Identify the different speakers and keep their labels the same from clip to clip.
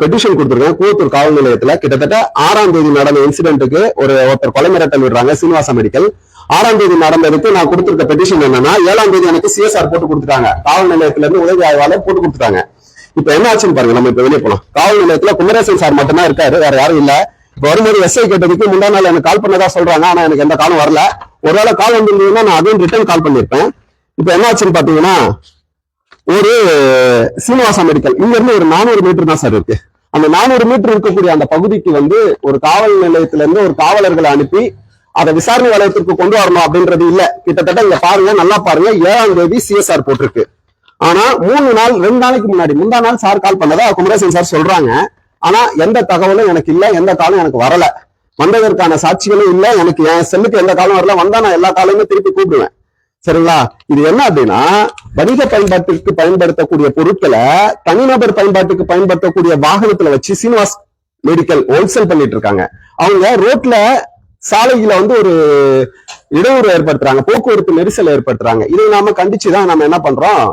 Speaker 1: Petition கொடுத்திருக்கேன் கூத்தூர் காவல் நிலையத்துல கிட்டத்தட்ட ஆறாம் தேதி நடந்த இன்சிடென்ட்டுக்கு ஒரு ஒருத்தர் கொலை மிரட்டல் விடுறாங்க சீனிவாச மெடிக்கல் ஆறாம் தேதி நடந்ததுக்கு நான் கொடுத்திருக்க பெட்டிஷன் என்னன்னா ஏழாம் தேதி எனக்கு சிஎஸ்ஆர் போட்டு கொடுத்துட்டாங்க. காவல் நிலையத்துல இருந்து உதவி ஆய்வாளர் போட்டு கொடுத்துட்டாங்க. இப்ப என்ன ஆச்சுன்னு பாருங்க நம்ம இப்ப வெளியே போலாம். காவல் நிலையத்துல குமரேசன் சார் மட்டும்தான் இருக்காரு வேற யாரும் இல்ல. இப்ப வரும்போது எஸ்ஐ கேட்டதுக்கு முந்தா நாள் எனக்கு கால் பண்ணதா சொல்றாங்க ஆனா எனக்கு எந்த காலும் வரல. ஒருவேளை கால் வந்திருந்ததுன்னா நான் அதையும் ரிட்டர்ன் கால் பண்ணிருப்பேன். இப்ப என்ன ஆச்சுன்னு பாத்தீங்கன்னா ஒரு சீனிவாசா மெடிக்கல் இங்க இருந்து ஒரு நானூறு மீட்டர் தான் சார் இருக்கு. அந்த நானூறு மீட்டர் இருக்கக்கூடிய அந்த பகுதிக்கு வந்து ஒரு காவல் நிலையத்துல இருந்து ஒரு காவலர்களை அனுப்பி அதை விசாரணை வளையத்திற்கு கொண்டு வரணும் அப்படின்றது இல்ல. கிட்டத்தட்ட இங்க பாருங்க நல்லா பாருங்க. ஏழாம் தேதி சிஎஸ்ஆர் போட்டிருக்கு. ஆனா மூணு நாள் ரெண்டு நாளைக்கு முன்னாடி முந்தா நாள் சார் கால் பண்ணதா குமரேசன் சார் சொல்றாங்க. ஆனா எந்த தகவலும் எனக்கு இல்ல எந்த காலம் எனக்கு வரல. வந்ததற்கான சாட்சிகளும் இல்ல எனக்கு என் செல்லுக்கு எந்த காலம் வரல. வந்தா நான் எல்லா காலமும் திருப்பி கூப்பிடுவேன். சரிங்களா? இது என்ன அப்படின்னா வணிக பயன்பாட்டிற்கு பயன்படுத்தக்கூடிய பொருட்களை தனிநபர் பயன்பாட்டுக்கு பயன்படுத்தக்கூடிய வாகனத்துல வச்சு சீனிவாஸ் மெடிக்கல் ஹோல்சேல் பண்ணிட்டு இருக்காங்க அவங்க ரோட்ல சாலையில வந்து ஒரு இடையூறு ஏற்படுத்துறாங்க போக்குவரத்து நெரிசல் ஏற்படுத்துறாங்க. இதை நாம கண்டிச்சுதான் நம்ம என்ன பண்றோம்?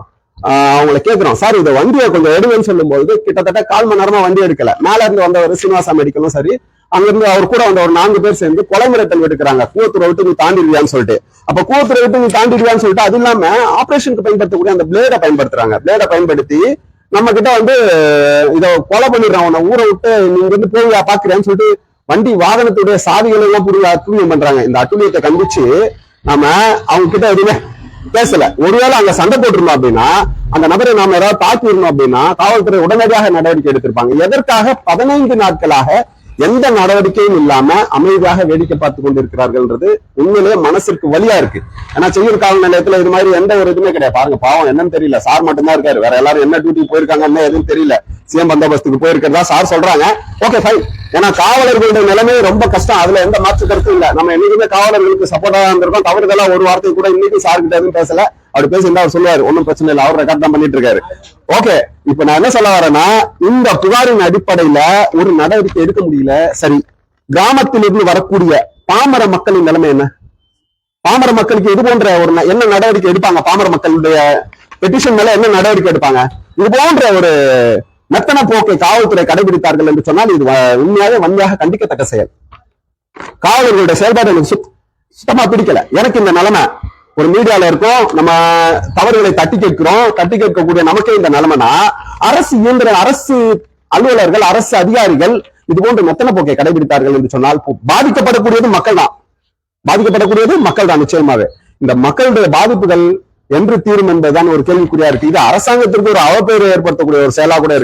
Speaker 1: அவங்கள கேக்குறோம். சார் இதை வண்டியை கொஞ்சம் எடுங்கன்னு சொல்லும்போது கிட்டத்தட்ட கால் மணி நேரமா வண்டி எடுக்கல. மேல இருந்து வந்தவர் சீனிவாசா மெடிக்கலும் சரி அங்கிருந்து அவர் கூட வந்த ஒரு நான்கு பேர் சேர்ந்து கொலை மிரட்டல் எடுக்கிறாங்க. கூவத்தூரை விட்டு நீ தாண்டிடுவியான்னு சொல்லிட்டு. அப்ப கூவத்தூரை விட்டு நீ தாண்டிடுவியான்னு சொல்லிட்டு அது இல்லாம ஆபரேஷனுக்கு பயன்படுத்தக்கூடிய அந்த பிளேடை பயன்படுத்துறாங்க. பிளேடை பயன்படுத்தி நம்ம கிட்ட வந்து இதை கொலை பண்ணிடுறான் உன்னை ஊரை விட்டு நீங்க வந்து போவியா பாக்குறியான்னு சொல்லிட்டு வண்டி வாகனத்துடைய சாவிகளை எல்லாம் புரிய அத்துமியம் பண்றாங்க. இந்த அட்டுமியத்தை கண்டிச்சு நாம அவங்க கிட்ட எதுவுமே பேசல. ஒருவேளை அங்க சண்டை போட்டிருந்தோம் அப்படின்னா அந்த நபரை நாம ஏதாவது தாக்கி இருந்தோம் அப்படின்னா காவல்துறை உடனடியாக நடவடிக்கை எடுத்திருப்பாங்க. எதற்காக பதினைந்து நாட்களாக எந்த நடவடிக்கையும் இல்லாம அமைதியாக வேடிக்கை பார்த்து கொண்டிருக்கிறார்கள்ன்றது உண்மையிலேயே மனசிற்கு வழியா இருக்கு. ஏன்னா செய்யூர் காவல் நிலையத்துல இது மாதிரி எந்த ஒரு இதுவுமே கிடையாது. பாருங்க பாவம் என்னன்னு தெரியல. சார் மட்டும்தான் இருக்காரு. வேற எல்லாரும் என்ன டியூட்டி போயிருக்காங்க என்ன எதுவும் தெரியல. சிஎம் பந்தோபஸ்துக்கு போயிருக்கிறதா சார் சொல்றாங்க. ஓகே ஃபைன் ஏன்னா காவலர்களுடைய நிலைமை ரொம்ப கஷ்டம். அதுல எந்த மாற்று கருத்தும் இல்ல. நம்ம என்னைக்குமே காவலர்களுக்கு சப்போர்ட்டா இருந்திருக்கோம். தவறுதலா ஒரு வார்த்தை கூட இன்னைக்கு சார் கிட்ட எதுவும் பேசல. அவர் பேசியிருந்தா அவர் சொல்லுவாரு. ஒன்றும் பிரச்சனை இல்லை. அவர் ரெக்கார்ட் தான் பண்ணிட்டு இருக்காரு ஓகே இப்ப நான் என்ன சொல்ல வரேன்னா இந்த புகாரின் அடிப்படையில ஒரு நடவடிக்கை எடுக்க முடியல. சரி. கிராமத்திலிருந்து வரக்கூடிய பாமர மக்களின் நிலைமை என்ன? பாமர மக்களுக்கு இது போன்ற ஒரு என்ன நடவடிக்கை எடுப்பாங்க? பாமர மக்களுடைய பெட்டிஷன் மேல என்ன நடவடிக்கை எடுப்பாங்க? இது போன்ற ஒரு மெத்தன போக்கை காவல்துறை கடைபிடித்தார்கள் என்று சொன்னால் இது உண்மையாக வன்மையாக கண்டிக்கத்தக்க செயல். காவலர்களுடைய செயல்பாடு எனக்கு சுத்தமா பிடிக்கல. எனக்கு இந்த நிலைமை ஒரு மீடியால இருக்கோம் நம்ம தவறுகளை தட்டி கேட்கிறோம் தட்டி கேட்கக்கூடிய நமக்கே இந்த நிலைமைனா அரசு இயந்திர அரசு அலுவலர்கள் அரசு அதிகாரிகள் இது போன்ற மெத்தன போக்கை கடைபிடித்தார்கள் என்று சொன்னால் பாதிக்கப்படக்கூடியது மக்கள் தான். பாதிக்கப்படக்கூடியது மக்கள் தான் நிச்சயமாவே. இந்த மக்களுடைய பாதிப்புகள் என்று தீரும் என்பதுதான் ஒரு கேள்விக்குறியா இருக்கு. இது அரசாங்கத்திற்கு ஒரு அவப்பெயரை ஏற்படுத்தக்கூடிய ஒரு செயலா கூட இருக்கு.